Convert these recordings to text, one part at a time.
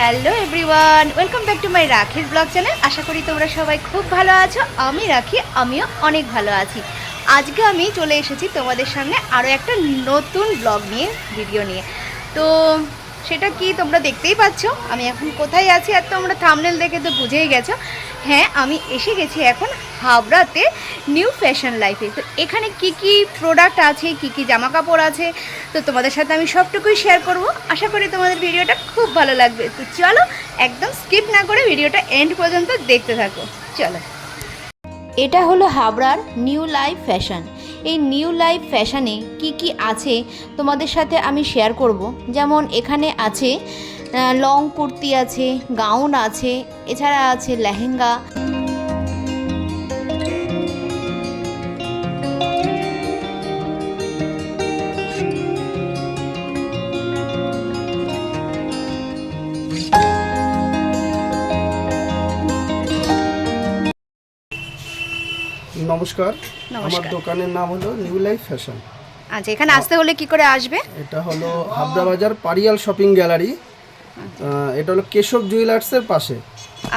Hello everyone, welcome back to my রাখির blog channel. আশা করি তোমরা সবাই খুব ভালো আছো, আমি রাখি, আমিও অনেক ভালো আছি। আজকে আমি চলে এসেছি তোমাদের সামনে আরও একটা নতুন ব্লগ নিয়ে ভিডিও নিয়ে। তো সেটা কি তোমরা দেখতেই পাচ্ছ? আমি এখন কোথায় আছি? আর তোমরা থামনেল দেখে তো বুঝেই গেছো। হ্যাঁ আমি এসে গেছি এখন হাবড়াতে নিউ ফ্যাশন লাইফে তো এখানে কি কি প্রোডাক্ট আছে? কি কি জামা কাপড় আছে? তো তোমাদের সাথে আমি সবটুকুই শেয়ার করব। আশা করি তোমাদের ভিডিওটা খুব ভালো লাগবে। তো চলো, একদম স্কিপ না করে ভিডিওটা এন্ড পর্যন্ত দেখতে থাকো। চলো। এটা হলো হাবড়ার নিউ লাইফ ফ্যাশন এই নিউ লাইফ ফ্যাশানে কি কি আছে তোমাদের সাথে আমি শেয়ার করব? যেমন এখানে আছে লং কুর্তি আছে, গাউন আছে, এছাড়া আছে লেহেঙ্গা। নমস্কার। আমার দোকানের নাম হলো নিউ লাইফ ফ্যাশন আচ্ছা এখানে আসতে হলে কি করে আসবে? এটা হলো হাবড়া বাজার পারিয়াল শপিং গ্যালারি। এটা হলো কেশব জুয়েলার্সের পাশে।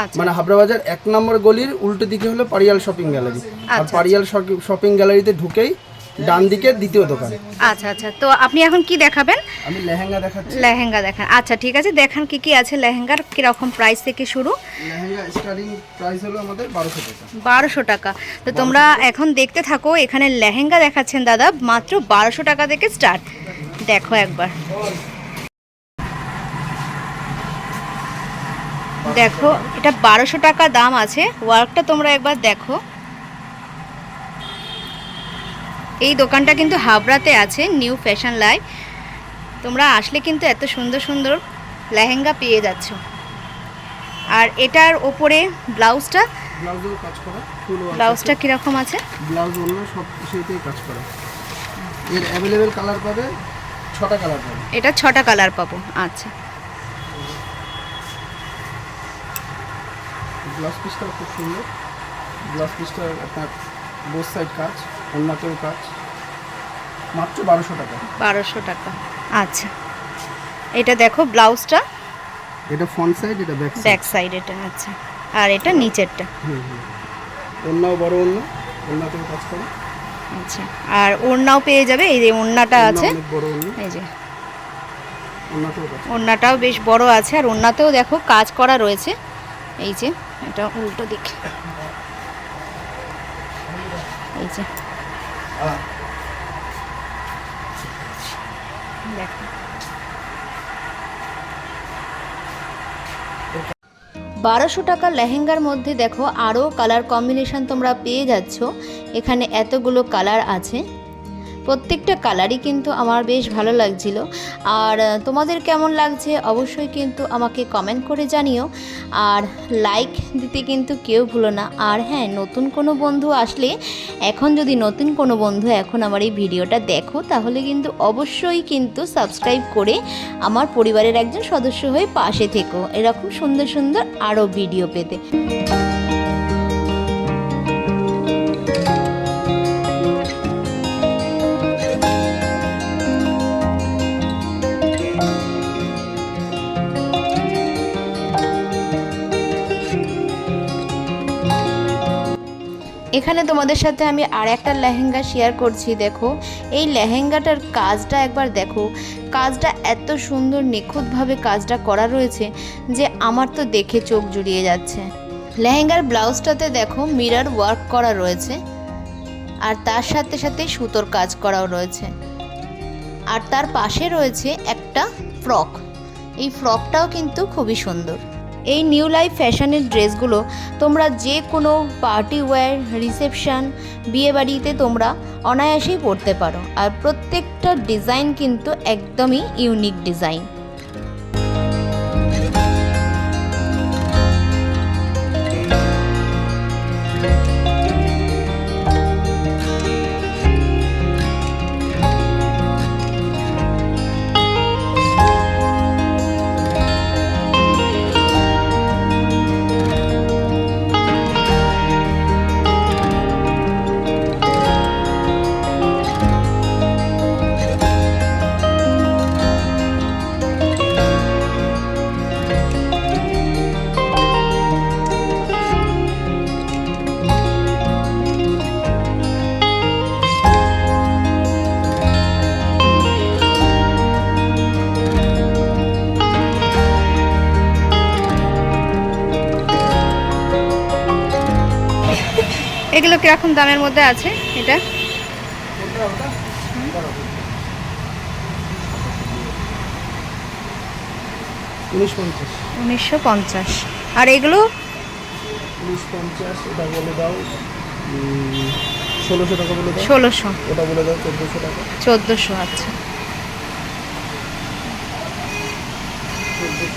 আচ্ছা। মানে হাবড়া বাজার এক নম্বর গলির উল্টো দিকে হলো পারিয়াল শপিং গ্যালারি। আর আচ্ছা, পারিয়াল শপিং গ্যালারিতে ঢুকেই ডান দিকে দ্বিতীয় দোকান। আচ্ছা আচ্ছা। তো আপনি এখন কি দেখাবেন? আমি লেহেঙ্গা দেখাচ্ছি। লেহেঙ্গা দেখান। আচ্ছা ঠিক আছে। দেখান কি কি আছে লেহেঙ্গার কীরকম প্রাইস থেকে শুরু? লেহেঙ্গা স্টার্টিং প্রাইস হলো আমাদের বারোশো টাকা। বারোশো টাকা। তো তোমরা এখন দেখতে থাকো এখানে লেহেঙ্গা দেখাচ্ছেন দাদা মাত্র বারোশো টাকা থেকে স্টার্ট দেখো একবার। দেখো এটা বারোশো টাকা দাম আছে। ওয়ার্কটা তোমরা একবার দেখো। এই দোকানটা কিন্তু হাবড়াতে আছে নিউ ফ্যাশন লাইফ তোমরা আসলে কিন্তু এত সুন্দর সুন্দর লেহেঙ্গা পেয়ে যাচ্ছ। আর এটার ওপরে ব্লাউজটা? ব্লাউজটা কীরকম আছে? ব্লাউজ অন্য সব সেইটাই কাজ করা। এর অ্যাভেলেবেল কালার পাবে ছটা কালার পাবে। এটা ছটা কালার পাবো আচ্ছা। ব্লাউজ পিসটাও খুব সুন্দর। ব্লাউজ পিসটা আপনার বোথ সাইড কাজ। অন্যতেও কাজ। মাত্র বারোশো টাকা। বারোশো টাকা। আচ্ছা। এটা দেখো ব্লাউজটা। এটা ফ্রন্ট সাইড এটা ব্যাক সাইড ব্যাক সাইড এটা আচ্ছা। আর এটা নিচেরটা। হুম হুম। অন্যও বড় অন্য অন্যতেও কাজ করে। আচ্ছা। আর ওড়নাও পেয়ে যাবে এই যে ওড়নাটা আছে। এই যে। ওড়নাটাও বেশ বড় আছে আর ওড়নাতেও দেখো কাজ করা রয়েছে। এই যে এটা উল্টো দিক। এই যে। বারোশো টাকা লেহেঙ্গার মধ্যে দেখো আরও কালার কম্বিনেশন তোমরা পেয়ে যাচ্ছ। এখানে এতগুলো কালার আছে। প্রত্যেকটা কালারই কিন্তু আমার বেশ ভালো লাগছিল। আর তোমাদের কেমন লাগছে অবশ্যই কিন্তু আমাকে কমেন্ট করে জানিও। আর লাইক দিতে কিন্তু কেউ ভুলো না। আর হ্যাঁ নতুন কোনো বন্ধু আসলে, এখন যদি নতুন কোনো বন্ধু এখন আমার এই ভিডিওটা দেখো, তাহলে কিন্তু অবশ্যই কিন্তু সাবস্ক্রাইব করে আমার পরিবারের একজন সদস্য হয়ে পাশে থেকো। এরকম সুন্দর সুন্দর আরও ভিডিও পেতে। এখানে তোমাদের সাথে আমি আর একটা লেহেঙ্গা শেয়ার করছি, দেখো। এই লেহেঙ্গাটার কাজটা একবার দেখো। কাজটা এত সুন্দর, নিখুঁতভাবে কাজটা করা রয়েছে যে আমার তো দেখে চোখ জুড়িয়ে যাচ্ছে। লেহেঙ্গার ব্লাউজটাতে দেখো মিরার ওয়ার্ক করা রয়েছে, আর তার সাথে সাথে সুতোর কাজ করাও রয়েছে। আর তার পাশে রয়েছে একটা ফ্রক এই ফ্রকটাও কিন্তু খুবই সুন্দর। এই নিউ লাইফ ফ্যাশনের ড্রেসগুলো তোমরা যে কোনো পার্টি ওয়্যার রিসেপশান বিয়েবাড়িতে তোমরা অনায়াসেই পরতে পারো। আর প্রত্যেকটা ডিজাইন কিন্তু একদমই ইউনিক ডিজাইন এগুলো কীরকম দামের মধ্যে আছে এটা? উনিশশো পঞ্চাশ। আর এগুলো? ষোলোশো টাকা বলে দাও। ষোলোশো। ওটা বলে দাও চোদ্দোশো আচ্ছা। চোদ্দোশো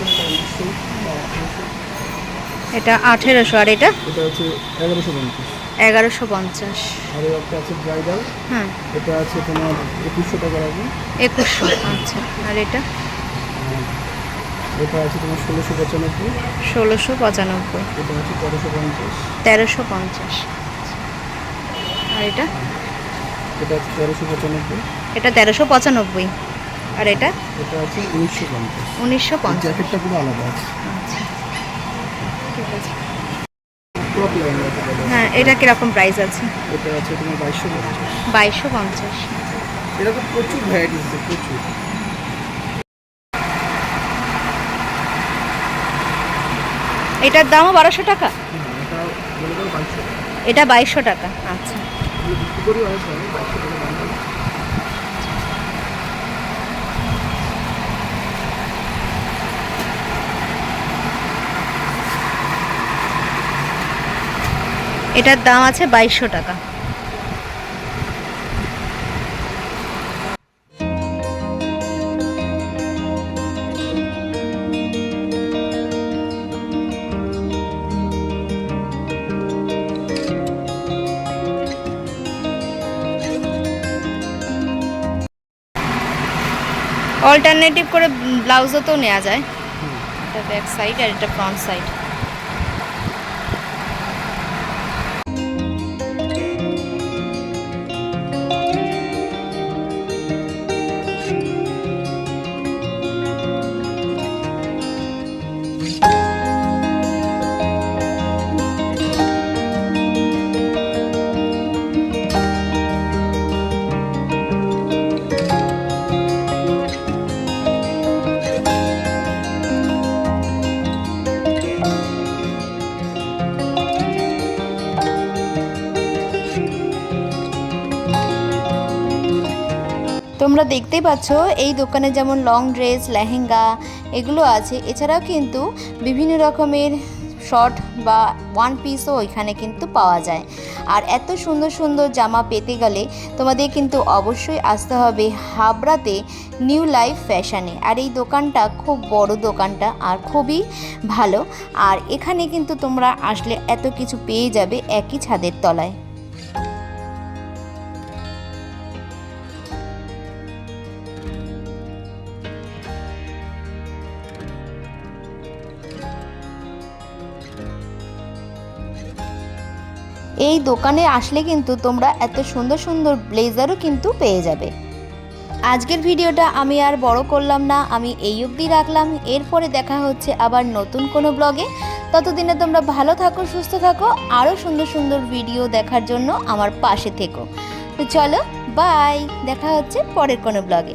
এটা আঠেরোশো আর এটা? এটা হচ্ছে এগারোশো পঞ্চাশ। এগারোশো পঞ্চাশ। আর একটা আছে ব্রাইডাল। হ্যাঁ। এটা আছে তোমার একুশশো টাকা রাখবে একুশশো আচ্ছা। আর এটা? এটা আছে তোমার ষোলোশো পঁচানব্বই। ষোলোশো পঁচানব্বই। এটা আছে তেরোশো পঞ্চাশ। তেরোশো পঞ্চাশ। আর এটা? এটা আছে তেরোশো পঁচানব্বই। এটা তেরোশো পঁচানব্বই। আর এটা? এটা আছে উনিশশো পঞ্চাশ। উনিশশো পঞ্চাশ। জ্যাকেটটা পুরো আলাদা আছে আচ্ছা ঠিক আছে লাইন হ্যাঁ এটা কীরকম প্রাইস আছে? এটা আছে তোমার বাইশশো পঞ্চাশ। বাইশশো পঞ্চাশ। এরকম প্রচুর ভ্যারাইটিস আছে প্রচুর। এটার দামও বারোশো টাকা? এটা বাইশশো টাকা। আচ্ছা আমি বিক্রি করি অনেক দামে বাইশশো টাকা দাম বলে। এটার দাম আছে বাইশশো টাকা অল্টারনেটিভ করে ব্লাউজও তো নেওয়া যায়। এটা ব্যাক সাইড আর এটা ফ্রন্ট সাইড Bye. তোমরা দেখতেই পাচ্ছ, এই দোকানে যেমন লং ড্রেস লেহেঙ্গা এগুলো আছে। এছাড়াও কিন্তু বিভিন্ন রকমের শর্ট বা ওয়ান পিসও এখানে কিন্তু পাওয়া যায়। আর এত সুন্দর সুন্দর জামা পেতে গেলে তোমাদের কিন্তু অবশ্যই আসতে হবে হাবড়াতে নিউ লাইফ ফ্যাশনে আর এই দোকানটা খুব বড় দোকানটা আর খুবই ভালো। আর এখানে কিন্তু তোমরা আসলে এত কিছু পেয়ে যাবে একই ছাদের তলায়। এই দোকানে আসলে কিন্তু তোমরা এত সুন্দর সুন্দর ব্লেজারও কিন্তু পেয়ে যাবে। আজকের ভিডিওটা আমি আর বড় করলাম না, আমি এই অবধি রাখলাম। এরপরে দেখা হচ্ছে আবার নতুন কোনো ব্লগে। ততদিনে তোমরা ভালো থাকো, সুস্থ থাকো, আরও সুন্দর সুন্দর ভিডিও দেখার জন্য আমার পাশে থেকো। তো চলো বাই দেখা হচ্ছে পরের কোনো ব্লগে।